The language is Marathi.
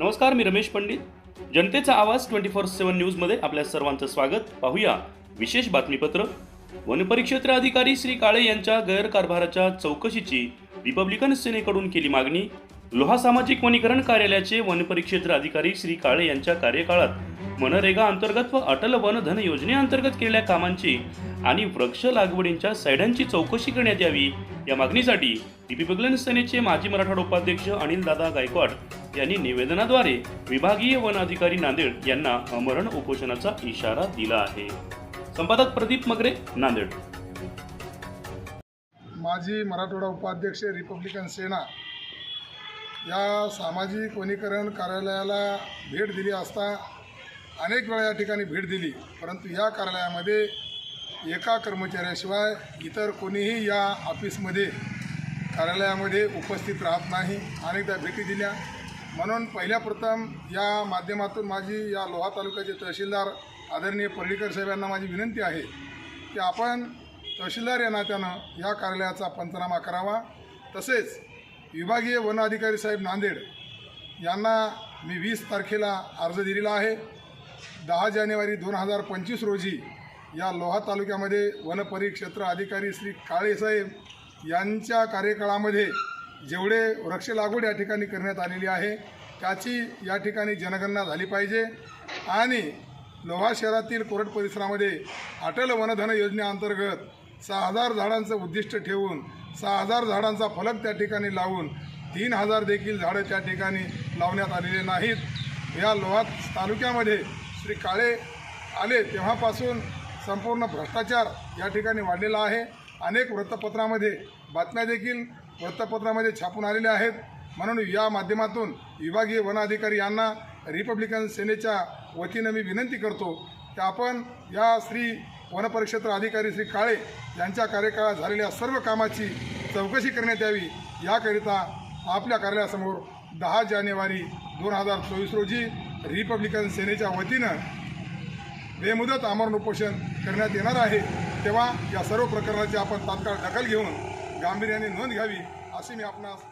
नमस्कार मी रमेश पंडित. जनतेचा आवाज ट्वेंटी फोर सेव्हन न्यूजमध्ये आपल्या सर्वांचं स्वागत. पाहूया विशेष बातमीपत्र. वनपरिक्षेत्र अधिकारी श्री काळे यांच्या गैरकारभाराच्या चौकशीची रिपब्लिकन सेनेकडून केली मागणी. लोहा सामाजिक वनीकरण कार्यालयाचे वनपरिक्षेत्र अधिकारी श्री काळे यांच्या कार्यकाळात मनरेगा अंतर्गत व अटल वन धन योजनेअंतर्गत केलेल्या कामांची आणि वृक्ष लागवडींच्या सैड्यांची चौकशी करण्यात यावी या मागणीसाठी रिपब्लिकन सेनेचे माजी मराठवाडा उपाध्यक्ष अनिल दादा गायकवाड यांनी निवेदनाद्वारे विभागीय वन अधिकारी नांदेड यांना अमरण उपोषणाचा इशारा दिला आहे. संपादक प्रदीप मगरे नांदेड. माजी मराठवाडा उपाध्यक्ष रिपब्लिकन सेना या सामाजिक वनीकरण कार्यालयाला भेट दिली असता अनेक वेळा या ठिकाणी भेट दिली परंतु या कार्यालयामध्ये एका कर्मचाऱ्याशिवाय इतर कोणीही या ऑफिसमध्ये कार्यालयामध्ये उपस्थित राहत नाही. अनेकदा भेटी दिल्या. म्हणून पहिल्या प्रथम या माध्यमातून माझी या लोहा तालुक्याचे तहसीलदार आदरणीय पर्डीकर साहेब यांना माझी विनंती आहे की आपण तहसीलदार या नात्यानं या कार्यालयाचा पंचनामा करावा. तसेच विभागीय वन अधिकारी साहेब नांदेड यांना मी वीस तारखेला अर्ज दिलेला आहे. दहा जानेवारी दोन हजार पंचवीस रोजी या लोहा तालुक्यामध्ये वनपरिक्षेत्र अधिकारी श्री काळेसाहेब यांच्या कार्यकाळामध्ये जेवढे वृक्ष लागवड या ठिकाणी करण्यात आलेली आहे त्याची या ठिकाणी जनगणना झाली पाहिजे. आणि लोहा शहरातील कोरट परिसरामध्ये अटल वनधन योजनेअंतर्गत सहा हजार झाडांचं उद्दिष्ट ठेवून सहा हजार झाडांचा फलक त्या ठिकाणी लावून तीन हजार देखील झाडं त्या ठिकाणी लावण्यात आलेले नाहीत. या लोहा तालुक्यामध्ये श्री काळे आले तेव्हापासून संपूर्ण भ्रष्टाचार या ठिकाणी वाढलेला आहे. अनेक वृत्तपत्रामध्ये बातम्या देखील वृत्तपत्रामध्ये छापून आलेले आहेत. म्हणून या माध्यमातून विभागीय वन अधिकारी यांना रिपब्लिकन सेनेच्या वतीनं मी विनंती करतो की आपण या श्री वनपरिक्षेत्र अधिकारी श्री काळे यांच्या कार्यकाळात झालेल्या सर्व कामाची चौकशी करण्यात यावी. याकरिता आपल्या कार्यालयासमोर दहा जानेवारी दोन हजार चोवीस रोजी रिपब्लिकन सेनेच्या वतीनं बेमुदत आमरण उपोषण करण्यात येणार आहे. तेव्हा या सर्व प्रकरणाची आपण तात्काळ दखल घेऊन गांभीर्याने नोंद घ्यावी अशी मी आपणास